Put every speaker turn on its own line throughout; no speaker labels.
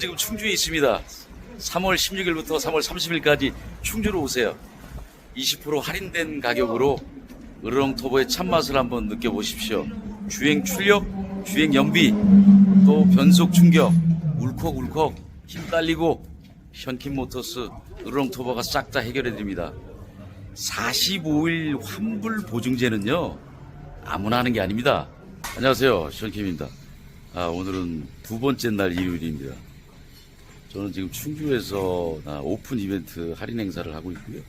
지금 충주에 있습니다. 3월 16일부터 3월 30일까지 충주로 오세요. 20% 할인된 가격으로 으르렁토보의 참맛을 한번 느껴보십시오. 주행 출력, 주행 연비, 또 변속 충격, 울컥울컥 힘 딸리고 현킨 모터스 으르렁토보가 싹 다 해결해 드립니다. 45일 환불 보증제는요 아무나 하는 게 아닙니다. 안녕하세요, 션킴입니다. 아, 오늘은 두 번째 날 일요일입니다. 저는 지금 충주에서 아, 오픈 이벤트 할인 행사를 하고 있고요.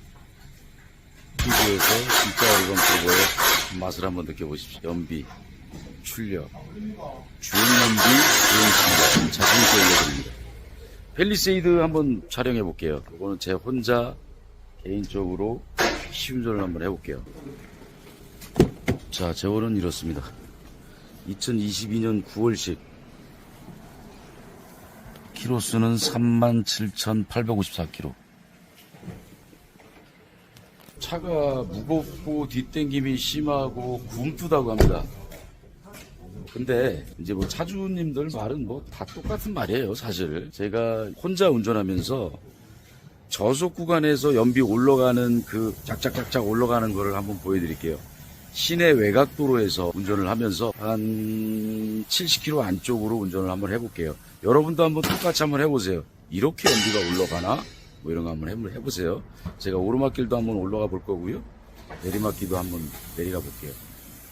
충주에서 진짜 어리건 프로보의 맛을 한번 느껴보십시오. 연비, 출력, 주행연비, 주행신경 자신있게 올려드립니다. 펠리세이드 한번 촬영해 볼게요. 이거는 제 혼자 개인적으로 시운전을 한번 해볼게요. 자, 재원은 이렇습니다. 2022년 9월식 키로수는 37,854km. 차가 무겁고 뒷땡김이 심하고 굼뜨다고 합니다. 근데 이제 뭐 차주님들 말은 뭐 다 똑같은 말이에요, 사실. 제가 혼자 운전하면서 저속 구간에서 연비 올라가는 그 짝짝짝짝 올라가는 거를 한번 보여드릴게요. 시내 외곽도로에서 운전을 하면서 한 70km 안쪽으로 운전을 한번 해볼게요. 여러분도 한번 똑같이 한번 해보세요. 이렇게 연비가 올라가나? 뭐 이런 거 한번 해- 해보세요. 제가 오르막길도 한번 올라가 볼 거고요. 내리막길도 한번 내려가 볼게요.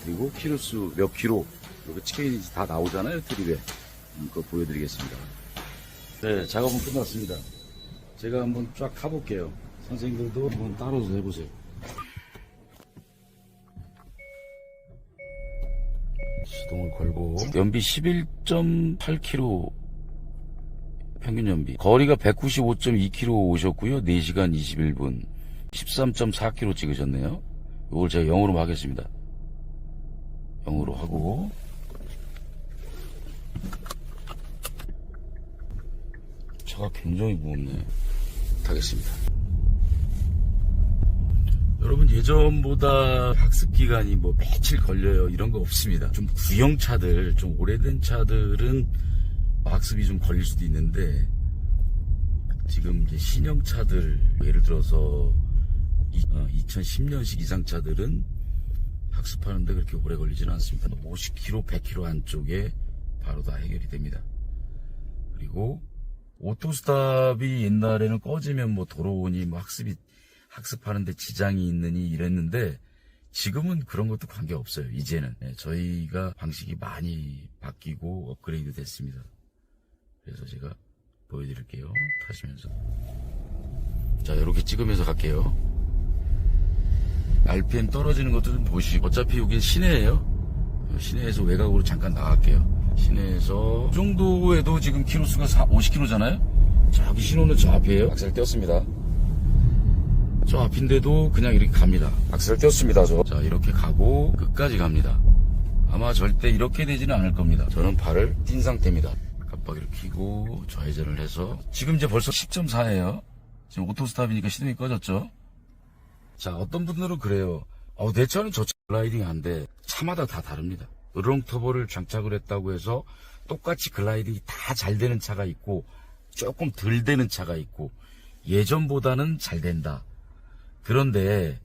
그리고 키로수 몇 킬로 여기 체인지 다 나오잖아요 트립에 음, 그거 보여드리겠습니다. 네 작업은 끝났습니다. 제가 한번 쫙 가볼게요. 선생님들도 한번 따라서 해보세요. 시동을 걸고 연비 11.8km 평균 연비. 거리가 195.2km 오셨고요. 4시간 21분. 13.4km 찍으셨네요. 이걸 제가 영어로 하겠습니다. 영어로 하고. 차가 굉장히 무겁네. 타겠습니다. 여러분 예전보다 학습 기간이 뭐 며칠 걸려요. 이런 거 없습니다. 좀 구형 차들, 좀 오래된 차들은 학습이 좀 걸릴 수도 있는데 지금 이제 신형 차들 예를 들어서 2010년식 이상 차들은 학습하는데 그렇게 오래 걸리지는 않습니다. 50km, 100km 안쪽에 바로 다 해결이 됩니다. 그리고 오토스탑이 옛날에는 꺼지면 뭐 돌아오니 뭐 학습이 학습하는데 지장이 있느니 이랬는데 지금은 그런 것도 관계 없어요. 이제는 네, 저희가 방식이 많이 바뀌고 업그레이드 됐습니다. 그래서 제가 보여드릴게요. 타시면서 자 이렇게 찍으면서 갈게요. RPM 떨어지는 것도 좀 보시고 어차피 여기 시내예요. 시내에서 외곽으로 잠깐 나갈게요. 시내에서 이 정도에도 지금 키로수가 50km잖아요. 저기 신호는 저 앞이에요. 악셀 떼었습니다. 저 앞인데도 그냥 이렇게 갑니다. 악셀 떼었습니다, 저. 자, 이렇게 가고 끝까지 갑니다. 아마 절대 이렇게 되지는 않을 겁니다. 저는 발을 띈 상태입니다. 깜빡이를 켜고 좌회전을 해서 지금 이제 벌써 10.4예요. 지금 오토스탑이니까 시동이 꺼졌죠. 자, 어떤 분들은 그래요. 어, 내 차는 저 글라이딩 안 돼. 차마다 다 다릅니다. 으롱 터보를 장착을 했다고 해서 똑같이 글라이딩이 다 잘 되는 차가 있고 조금 덜 되는 차가 있고 예전보다는 잘 된다. 그런데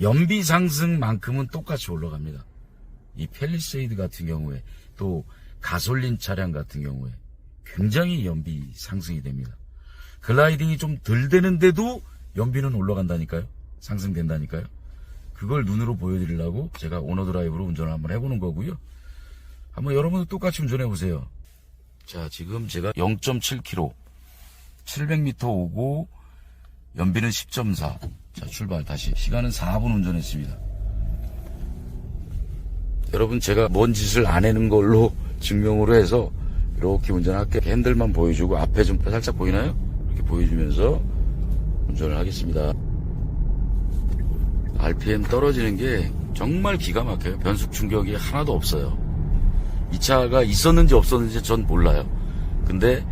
연비 상승만큼은 똑같이 올라갑니다. 이 펠리세이드 같은 경우에 또 가솔린 차량 같은 경우에 굉장히 연비 상승이 됩니다. 글라이딩이 좀 덜 되는데도 연비는 올라간다니까요. 상승된다니까요. 그걸 눈으로 보여드리려고 제가 오너 드라이브로 운전을 한번 해보는 거고요. 한번 여러분도 똑같이 운전해 보세요. 자, 지금 제가 0.7km, 700m 오고 연비는 10.4. 자, 출발 다시. 시간은 4분 운전했습니다. 여러분 제가 뭔 짓을 안 해는 걸로 증명으로 해서 이렇게 운전할게 핸들만 보여주고 앞에 좀 살짝 보이나요? 이렇게 보여주면서 운전을 하겠습니다. RPM 떨어지는 게 정말 기가 막혀요. 변속 충격이 하나도 없어요. 이 차가 있었는지 없었는지 전 몰라요. 근데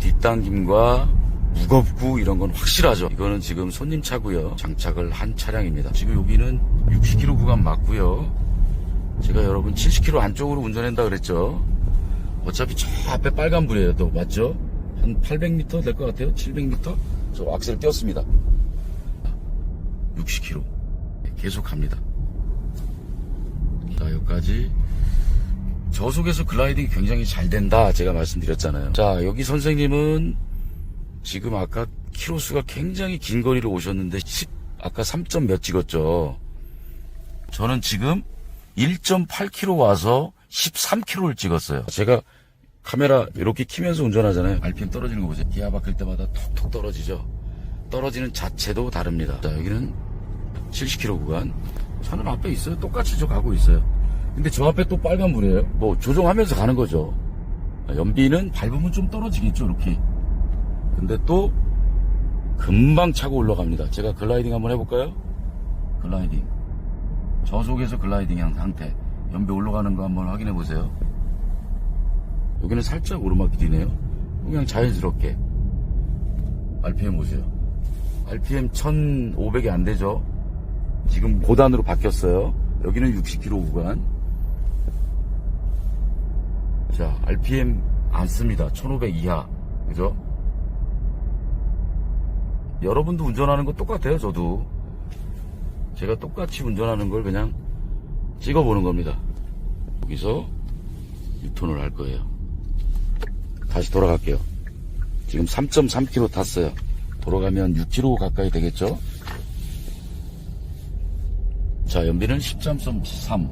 뒷당김과 무겁고 이런 건 확실하죠. 이거는 지금 손님 차고요. 장착을 한 차량입니다. 지금 여기는 60km 구간 맞고요. 제가 여러분 70km 안쪽으로 운전한다 그랬죠. 어차피 저 앞에 빨간불이에요. 또 맞죠? 한 800m 될 것 같아요. 700m? 저 악셀 띄었습니다. 60km. 계속 갑니다. 자, 여기까지. 저속에서 글라이딩이 굉장히 잘 된다. 제가 말씀드렸잖아요. 자, 여기 선생님은 지금 아까 키로수가 굉장히 긴 거리를 오셨는데 10, 아까 3점 몇 찍었죠. 저는 지금 1.8km 와서 13km를 찍었어요. 제가 카메라 이렇게 키면서 운전하잖아요. RPM 떨어지는 거 보세요. 기아 박힐 때마다 톡톡 떨어지죠. 떨어지는 자체도 다릅니다. 자, 여기는 70km 구간. 차는 앞에 있어요. 똑같이 저 가고 있어요. 근데 저 앞에 또 빨간불이에요. 뭐 조정하면서 가는 거죠. 연비는 밟으면 좀 떨어지겠죠, 이렇게. 근데 또 금방 차고 올라갑니다. 제가 글라이딩 한번 해볼까요? 글라이딩. 저속에서 글라이딩 상태. 연비 올라가는 거 한번 확인해 보세요. 여기는 살짝 오르막길이네요. 그냥 자연스럽게. RPM 보세요. RPM 1500이 안 되죠? 지금 고단으로 바뀌었어요. 여기는 60km 구간. 자, RPM 안 씁니다. 1500 이하. 그죠? 여러분도 운전하는 거 똑같아요, 저도. 제가 똑같이 운전하는 걸 그냥 찍어보는 겁니다. 여기서 유턴을 할 거예요. 다시 돌아갈게요. 지금 3.3km 탔어요. 돌아가면 6km 가까이 되겠죠? 자, 연비는 13.3.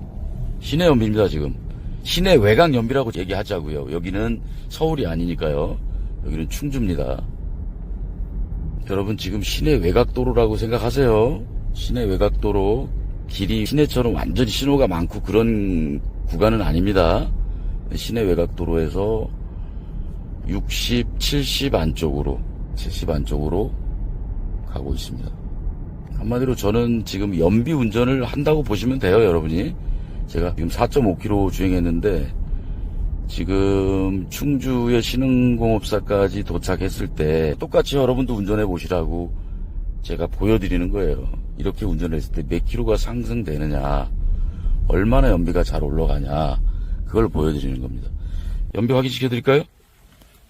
시내 연비입니다, 지금. 시내 외곽 연비라고 얘기하자고요. 여기는 서울이 아니니까요. 여기는 충주입니다. 여러분 지금 시내 외곽도로라고 생각하세요. 시내 외곽도로 길이 시내처럼 완전히 신호가 많고 그런 구간은 아닙니다. 시내 외곽도로에서 60, 70 안쪽으로 70 안쪽으로 가고 있습니다. 한마디로 저는 지금 연비 운전을 한다고 보시면 돼요, 여러분이. 제가 지금 4.5km 주행했는데 지금 충주의 신흥공업사까지 도착했을 때 똑같이 여러분도 운전해 보시라고 제가 보여드리는 거예요. 이렇게 운전했을 때 몇 킬로가 상승되느냐, 얼마나 연비가 잘 올라가냐, 그걸 보여드리는 겁니다. 연비 확인시켜 드릴까요?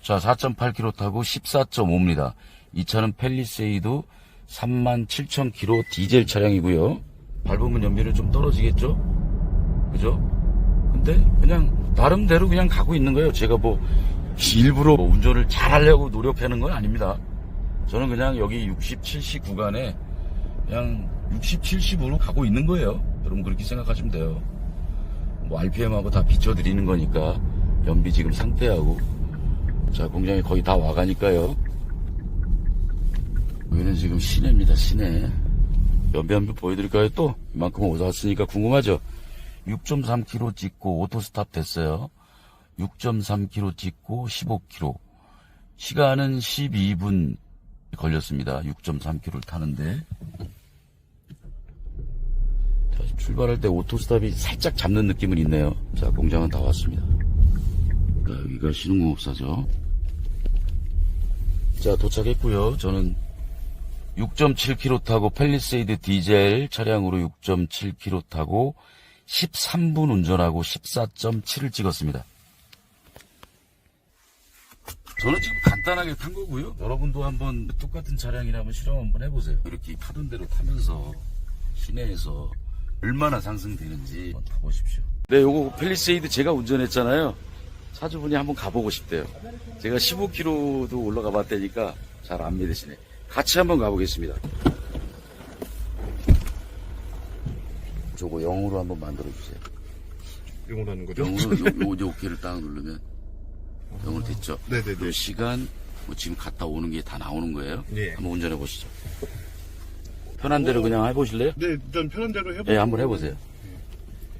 자, 4.8km 타고 14.5입니다. 이 차는 펠리세이드 37,000km 디젤 차량이고요. 밟으면 연비는 좀 떨어지겠죠? 그죠? 근데 그냥 나름대로 그냥 가고 있는 거예요. 제가 뭐 일부러 운전을 잘 하려고 노력하는 건 아닙니다. 저는 그냥 여기 60, 70 구간에 그냥 60, 70으로 가고 있는 거예요. 여러분 그렇게 생각하시면 돼요. 뭐 RPM하고 다 비춰드리는 거니까 연비 지금 상태하고 자 공장에 거의 다 와가니까요. 여기는 지금 시내입니다. 시내. 연비 한번 보여드릴까요? 또 이만큼 오셨으니까 궁금하죠? 6.3km 찍고 오토스탑 됐어요. 6.3km 찍고 15km. 시간은 12분 걸렸습니다. 6.3km를 타는데. 출발할 때 오토스탑이 살짝 잡는 느낌은 있네요. 자, 공장은 다 왔습니다. 자, 여기가 신흥공업사죠. 자, 도착했고요. 저는 6.7km 타고 펠리세이드 디젤 차량으로 6.7km 타고 13분 운전하고 14.7을 찍었습니다. 저는 지금 간단하게 탄 거고요. 여러분도 한번 똑같은 차량이라면 실험 한번 해보세요. 이렇게 타던 대로 타면서 시내에서 얼마나 상승되는지 한번 타보십시오. 네, 요거 펠리세이드 제가 운전했잖아요. 차주분이 한번 가보고 싶대요. 제가 15km도 올라가 봤다니까 잘 안 믿으시네. 같이 한번 가보겠습니다. 저거 영어로 한번 만들어 주세요.
영어로 하는 거죠?
영어로 요, 요, 요 키를 딱 누르면 영어로 됐죠?
네네네.
그 시간 뭐 지금 갔다 오는 게 다 나오는 거예요?
예.
한번 운전해 보시죠. 편한 대로 그냥 해보실래요?
네, 일단 편한 대로 해보고.
예, 한번 해보세요.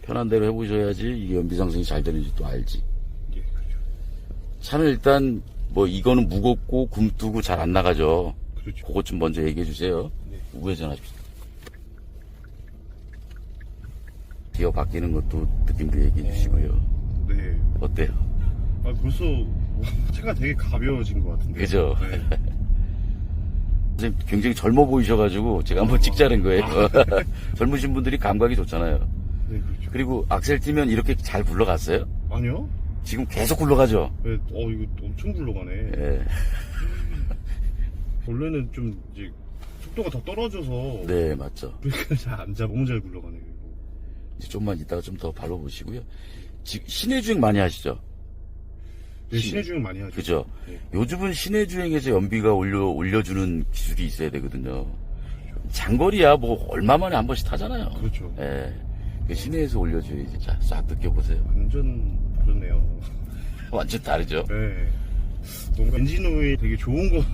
편한 대로 해보셔야지 이게 연비 상승이 잘 되는지 또 알지.
예, 그렇죠.
차는 일단 뭐 이거는 무겁고 굼뜨고 잘 안 나가죠.
그렇죠.
그것 좀 먼저 얘기해 주세요.
네.
우회전하십시오. 기어 바뀌는 것도 느낌도 얘기해 주시고요.
네.
어때요?
아, 벌써 차가 되게 가벼워진 것 같은데.
그죠?
네.
선생님 굉장히 젊어 보이셔가지고 제가 한번 찍자는 거예요. 젊으신 분들이 감각이 좋잖아요.
네, 그렇죠.
그리고 악셀 뛰면 이렇게 잘 굴러갔어요?
아니요?
지금 계속 굴러가죠?
네, 어 이거 엄청 굴러가네.
예.
원래는 좀 이제 속도가 더 떨어져서
네, 맞죠.
브레이크를 잘안 잡아 너무 잘 굴러가네요. 이거.
이제 좀만 이따가 좀 더 밟아보시고요. 지금 시내 주행 많이 하시죠?
네, 시내 주행 많이 하죠.
그죠?
네.
요즘은 시내 주행에서 연비가 올려, 올려주는 기술이 있어야 되거든요. 장거리야 뭐 얼마 만에 한 번씩 타잖아요.
그렇죠.
예. 그 시내에서 올려줘야지. 자, 싹 느껴보세요.
완전 다르네요.
완전 다르죠?
네. 뭔가 엔진 오일 되게 좋은 거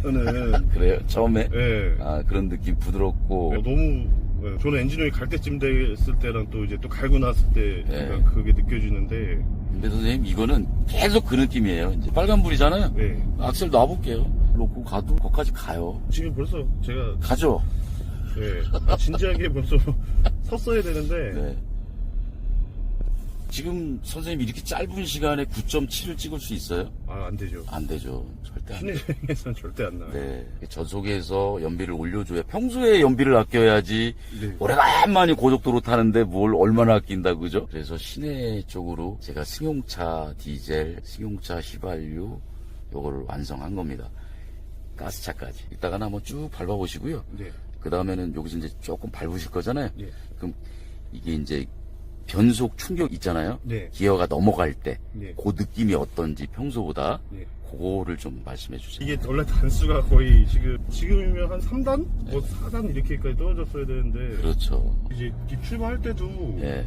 보면은
그래요? 처음에?
네.
아, 그런 느낌 부드럽고.
네, 너무 네, 저는 엔진 오일 갈 때쯤 됐을 때랑 또 이제 또 갈고 났을 때
네.
약간 그게 느껴지는데
근데 선생님, 이거는 계속 그 느낌이에요. 이제 빨간불이잖아요?
네.
악셀 놔볼게요. 놓고 가도 거기까지 가요.
지금 벌써 제가
가죠?
네, 진지하게 벌써 섰어야 되는데
네. 지금 선생님 이렇게 짧은 시간에 9.7을 찍을 수 있어요?
아 안 되죠.
안 되죠. 절대 안 돼요.
시내 주행에서는 절대 안 나와요.
네. 전속에서 연비를 올려줘야 평소에 연비를 아껴야지
네.
오래간만에 고속도로 타는데 뭘 얼마나 아낀다 그죠? 그래서 시내 쪽으로 제가 승용차 디젤, 승용차 휘발유 요거를 완성한 겁니다. 가스차까지. 이따가는 한번 쭉 밟아보시고요.
네.
그 다음에는 여기서 이제 조금 밟으실 거잖아요.
예.
그럼 이게 이제 변속 충격 있잖아요.
네.
기어가 넘어갈 때
네.
그 느낌이 어떤지 평소보다
네.
그거를 좀 말씀해 주세요.
이게 원래 단수가 거의 지금 지금이면 한 3단, 뭐 4단 이렇게까지 떨어졌어야 되는데
그렇죠.
이제 이 출발할 때도
예.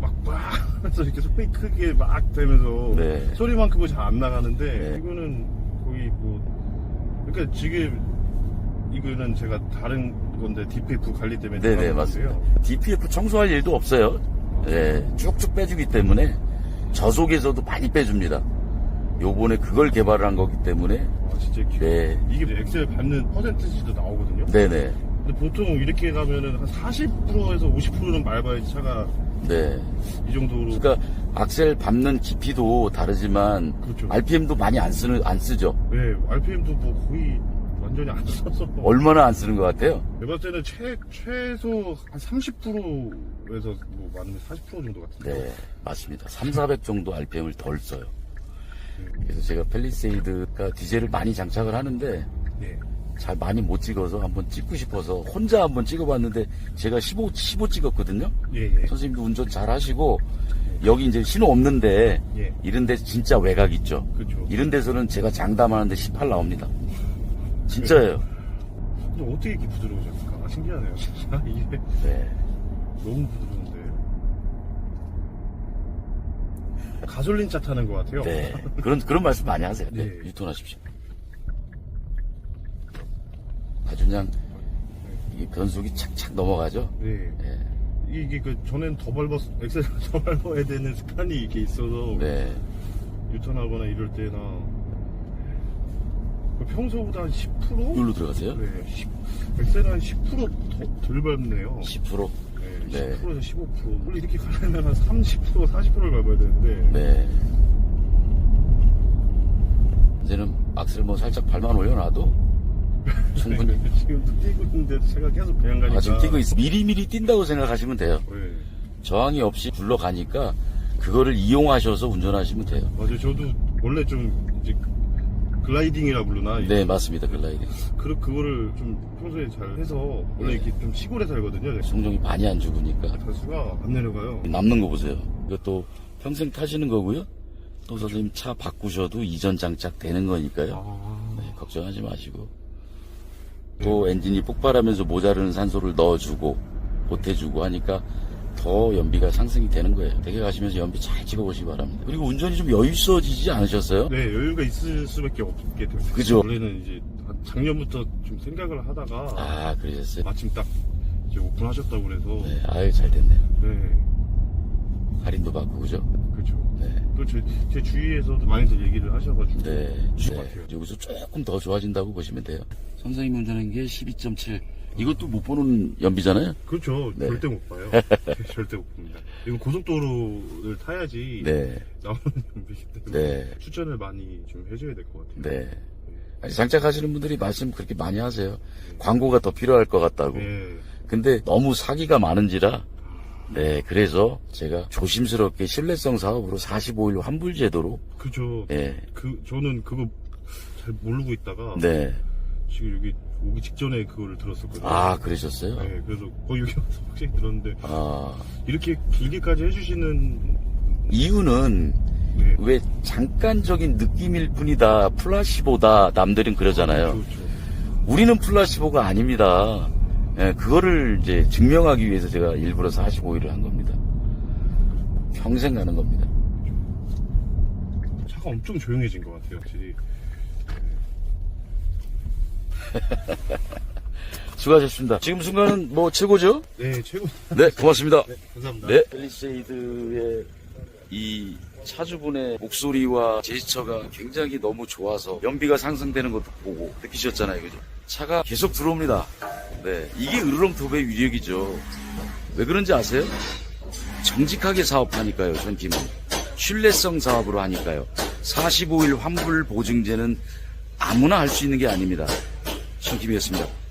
막막 하면서 이렇게 소리 크게 막 되면서
네.
소리만큼은 잘 안 나가는데
네.
이거는 거의 뭐 그러니까 지금 이거는 제가 다른 건데 DPF 관리 때문에
네네,
들어간
맞습니다.
건데요.
DPF 청소할 일도 없어요. 예. 쭉쭉 빼주기 때문에 저속에서도 많이 빼줍니다. 요번에 그걸 개발을 한 거기 때문에
아, 진짜 기-
네.
이게 이제 엑셀 밟는 퍼센트지도 나오거든요.
네네.
근데 보통 이렇게 가면은 한 40%에서 50%는 밟아야지 차가
네.
이 정도로
그러니까 악셀 밟는 깊이도 다르지만
그렇죠.
RPM도 많이 안 쓰는 안 쓰죠.
네, RPM도 뭐 거의 완전히 안 써서
얼마나 안 쓰는 것 같아요?
내가 봤을 때는 최, 최소 한 30%에서 뭐 많으면 40% 정도 같은데
네, 맞습니다. 3, 400 정도 RPM을 덜 써요. 그래서 제가 펠리세이드가 디젤을 많이 장착을 하는데
네.
잘 많이 못 찍어서 한번 찍고 싶어서 혼자 한번 찍어봤는데 제가 15, 15 찍었거든요.
예, 예.
선생님도 운전 잘 하시고 여기 이제 신호 없는데
예.
이런 데 진짜 외곽 있죠.
그렇죠.
이런 데서는 제가 장담하는데 18 나옵니다. 진짜예요.
근데 어떻게 이렇게 부드러워졌을까? 아, 신기하네요, 진짜. 이게
네.
너무 부드러운데. 가솔린 차 타는 것 같아요.
네. 그런, 그런 말씀 많이 하세요. 네.
네.
유턴하십시오. 아주 그냥 이게 변속이 착착 넘어가죠.
네.
네.
이게 그 전엔 더 밟았, 엑셀을 더 밟아야 되는 습관이 이렇게 있어서
네.
유턴하거나 이럴 때나 그 평소보다 한 10%?
여기로 들어가세요?
네, 10, 엑셀 한 10%덜 밟네요.
10%.
네,
네.
10%에서 15%. 원래 이렇게 가려면 한 30%, 40%를 밟아야 되는데.
네. 이제는 악셀 뭐 살짝 발만 올려놔도 충분히.
지금도 뛰고 있는데 제가 계속 그냥 가니까.
아, 지금 뛰고 있어. 미리미리 뛴다고 생각하시면 돼요.
네.
저항이 없이 굴러가니까 그거를 이용하셔서 운전하시면 돼요.
맞아요. 저도 원래 좀 이제 글라이딩이라 부르나?
네, 맞습니다. 글라이딩.
그, 그거를 좀 평소에 잘 해서 원래
네.
이렇게 좀 시골에 살거든요. 네.
송정이 많이 안 죽으니까.
단수가 안 내려가요.
남는 거 보세요. 이것도 평생 타시는 거고요. 또 선생님 차 바꾸셔도 이전 장착 되는 거니까요.
아.
네, 걱정하지 마시고. 또 엔진이 폭발하면서 모자르는 산소를 넣어주고 보태주고 하니까 더 연비가 상승이 되는 거예요. 댁에 가시면서 연비 잘 찍어보시기 바랍니다. 그리고 운전이 좀 여유 있어지지 않으셨어요?
네, 여유가 있을 수밖에 없게 됐어요.
그죠?
원래는 이제 한 작년부터 좀 생각을 하다가
아, 그러셨어요?
마침 딱 이제 오픈하셨다고 그래서
네, 아유, 잘 됐네요.
네,
할인도 받고, 그죠?
그렇죠.
네.
또 제, 제 주위에서도 많이들 얘기를 하셔가지고
네. 네.
것 같아요.
여기서 조금 더 좋아진다고 보시면 돼요. 선생님 운전한 게 12.7. 이것도 못 보는 연비잖아요?
그렇죠.
네.
절대 못 봐요. 절대 못 봅니다. 이건 고속도로를 타야지
네.
나오는 연비이기 때문에
네.
추천을 많이 좀 해줘야 될 것 같아요.
네. 아니, 장착하시는 분들이 말씀 그렇게 많이 하세요. 광고가 더 필요할 것 같다고.
네.
근데 너무 사기가 많은지라 네, 그래서 제가 조심스럽게 신뢰성 사업으로 45일 환불 제도로
그죠.
예.
그 저는 그거 잘 모르고 있다가
네.
지금 여기 오기 직전에 그거를 들었었거든요.
아, 그러셨어요?
네, 그래서 거의 여기 와서 확실히 들었는데
아,
이렇게 길게까지 해주시는
이유는
네.
왜 잠깐적인 느낌일 뿐이다. 플라시보다 남들은 그러잖아요.
그렇죠.
우리는 플라시보가 아닙니다. 예, 그거를 이제 증명하기 위해서 제가 일부러 45일을 한 겁니다. 평생 가는 겁니다.
차가 엄청 조용해진 것 같아요, 확실히.
수고하셨습니다. 지금 순간은 뭐 최고죠?
네, 최고.
네, 고맙습니다.
네, 감사합니다.
네. 펠리세이드의 이 차주분의 목소리와 제스처가 굉장히 너무 좋아서 연비가 상승되는 것도 보고 느끼셨잖아요. 그죠? 차가 계속 들어옵니다. 네. 이게 으르렁톱의 위력이죠. 왜 그런지 아세요? 정직하게 사업하니까요, 전 팀은. 신뢰성 사업으로 하니까요. 45일 환불 보증제는 아무나 할 수 있는 게 아닙니다. 신팀이었습니다.